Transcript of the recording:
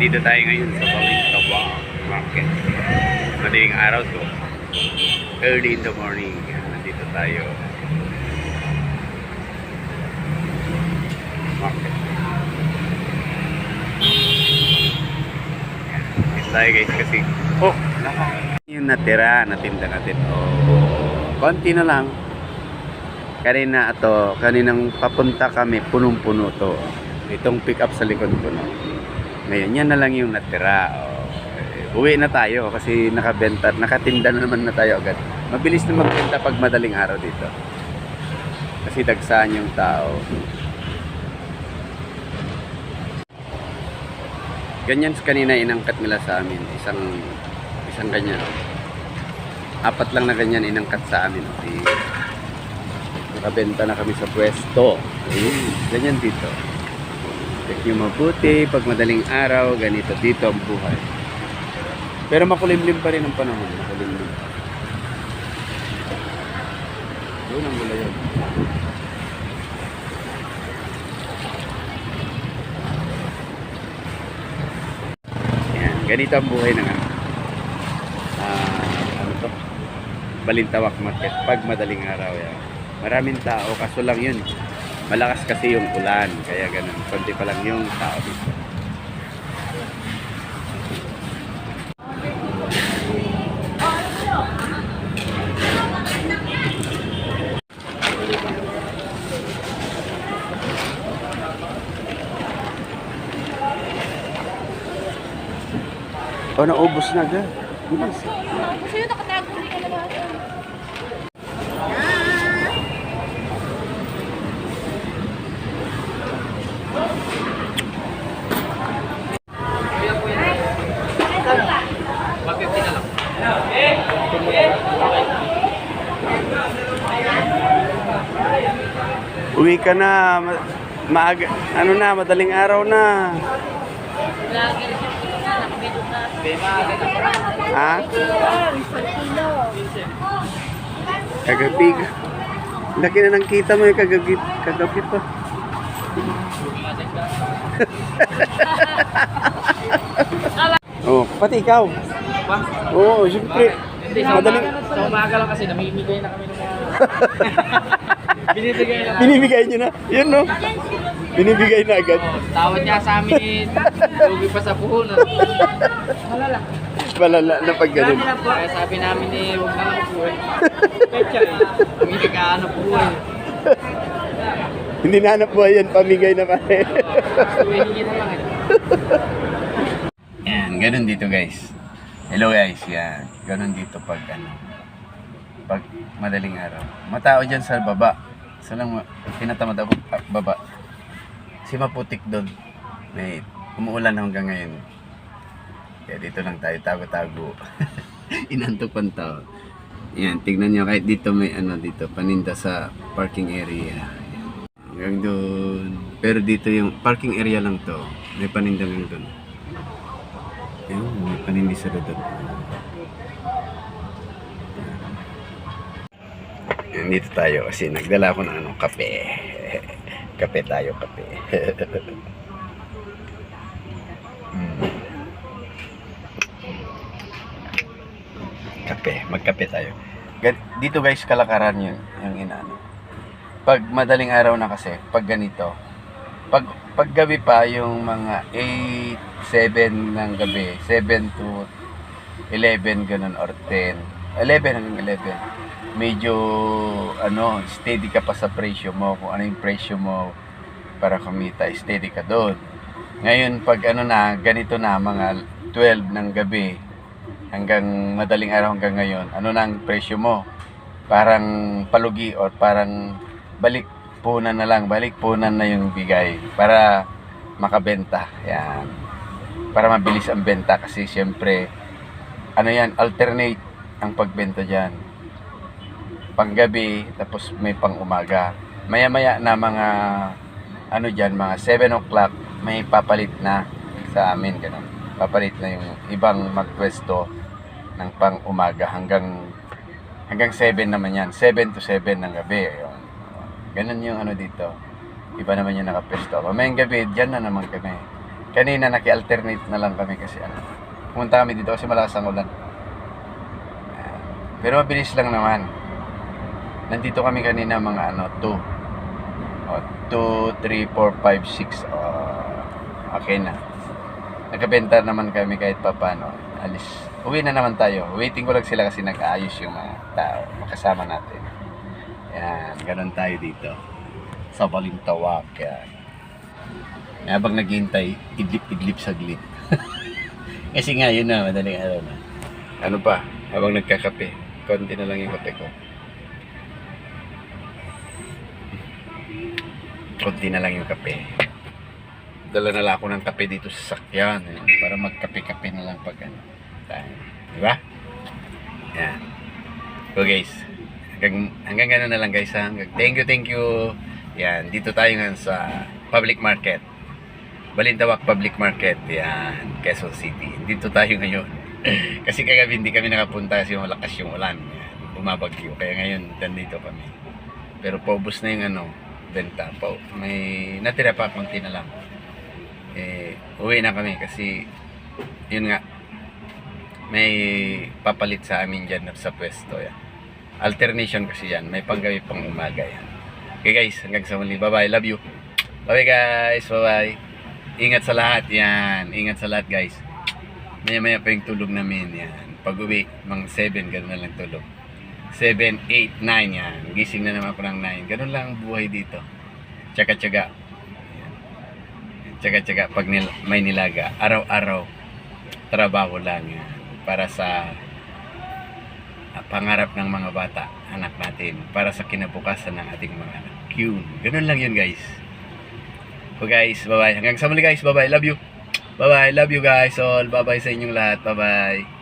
Nandito tayo ngayon sa Balintawa Market. Madaling araw to. Early in the morning. Nandito tayo. Market. Dito tayo guys kasi oh, naka. Yung natira, natinda natin. Oh, konti na lang. Kanina ito, kaninang papunta kami, punong-puno to. Itong pick up sa likod ko na. Ngayon, yan na lang yung natira. Oh, uwi na tayo kasi nakabenta, nakatinda na naman na tayo agad. Mabilis na magbenta pag madaling araw dito. Kasi dagsaan yung tao. Ganyan kanina inangkat nila sa amin. Isang isang ganyan. Apat lang na ganyan inangkat sa amin. Di, nakabenta na kami sa pwesto. Ayun, ganyan dito. Check nyo mabuti, pag madaling araw, ganito dito ang buhay. Pero makulimlim pa rin ang panahon, makulimlim. Yun ang gula yun. Yan, ganito ang buhay ng ano. Ah, ano? Balintawak Market pag madaling araw yan. Maraming tao, kaso lang yun. Malakas kasi yung ulan, kaya ganun. Konti pa lang yung tao dito. Oh, naubos na agad. Bilis. Kasi yun, nakatago hindi Uwi ka na. Ma- maaga, ano na, madaling araw na. Ha? Kagabi. Laki na ng kita mo yung kagabi, kagabi pa. oh, pati ikaw. Oo, oh, siyempre. Madaling, Sa umaga lang kasi namimigay na kami ng mga... Binibigay lang. binibigay nyo na. Yun, no? Binibigay na agad. Oh, tawad niya sa amin. Lugi pa sa puhunan. Malala. Palala na pag ganun. Kaya sabi namin eh, huwag na lang upuin. Pecha eh. Kami nag-ano po eh. Hindi na hanap buhay yan, pamigay na na lang eh. Yan, ganun dito guys. Hello guys, yan. Ganun dito pag ano, pag madaling araw. Matao dyan sa baba. Sa lang, tinatamad ako ah, baba. Si Maputik doon. May umuulan hanggang ngayon. Kaya dito lang tayo, tago-tago. Inantok pang tao. Yan, tignan nyo kahit dito may ano dito, paninda sa parking area. Hanggang doon. Pero dito yung parking area lang to. May paninda lang doon. Ayun, may panindi sa doon. Yan, dito tayo kasi nagdala ako ng ano, kape. kape tayo, kape. Mm. Kape, magkape tayo. Dito guys, kalakaran yun, yung inaano. Pag madaling araw na kasi, pag ganito, pag paggabi pa yung mga 8, 7 ng gabi, 7 to 11 ganun or 10, 11 hanggang 11, medyo ano, steady ka pa sa presyo mo, kung ano yung presyo mo para kumita, steady ka doon. Ngayon, pag ano na, ganito na, mga 12 ng gabi, hanggang madaling araw hanggang ngayon, ano na ang presyo mo? Parang palugi or parang balik punan na lang, balik punan na yung bigay para makabenta. Yan. Para mabilis ang benta kasi syempre ano yan, alternate ang pagbenta diyan. Panggabi tapos may pang umaga. Maya-maya na mga ano diyan, mga 7 o'clock may papalit na sa amin ganun. Papalit na yung ibang magpwesto ng pang umaga hanggang hanggang 7 naman yan. 7 to 7 ng gabi. Ayun. Ganun yung ano dito. Iba naman yung nakapwesto. Mamayang gabi, dyan na naman kami. kanina naki-alternate na lang kami kasi ano. Pumunta kami dito kasi malakas ang ulan. Pero mabilis lang naman. Nandito kami kanina mga ano, 2. O, 2, 3, 4, 5, 6. Oh, okay na. Nagkabenta naman kami kahit pa paano. Alis. Uwi na naman tayo. Waiting ko lang sila kasi nag-aayos yung mga tao. Makasama natin. Yan. Ganun tayo dito. Sa Balintawak. Yan. Habang naghihintay, idlip-idlip saglit. kasi nga, yun na. Madaling araw na. Ano pa? Habang nagkakape. Konti na lang yung kape ko. Konti na lang yung kape dala na lang ako ng kape dito sa sakyan eh, para magkape-kape na lang pag ano. Di ba? Yan. So guys, hanggang, hanggang gano'n na lang guys ha. Hanggang, thank you, thank you. Yan, dito tayo ngayon sa public market. Balintawak Public Market. Yan, Quezon City. Dito tayo ngayon. kasi kagabi hindi kami nakapunta kasi malakas yung ulan. Bumabagyo. Kaya ngayon, nandito kami. Pero paubos na yung ano, benta. Pa, may natira pa, konti na lang eh, uwi na kami kasi yun nga may papalit sa amin dyan sa pwesto yan. alternation kasi yan. May panggabi pang umaga yan. Okay guys. Hanggang sa muli. Bye bye love you. Bye guys. Bye bye ingat sa lahat yan. Ingat sa lahat guys maya maya pa yung tulog namin yan pag uwi mga 7 ganun na lang tulog 7, 8, 9 yan gising na naman ako ng 9 ganun lang ang buhay dito tsaga tsaga tsaga-tsaga pag nil, may nilaga. Araw-araw, trabaho lang yan. Para sa ah, pangarap ng mga bata, anak natin. Para sa kinabukasan ng ating mga anak. Yun. Ganun lang yun, guys. So guys, bye-bye. Hanggang sa muli guys, bye-bye. Love you. Bye-bye. Love you guys all. Bye-bye sa inyong lahat. Bye-bye.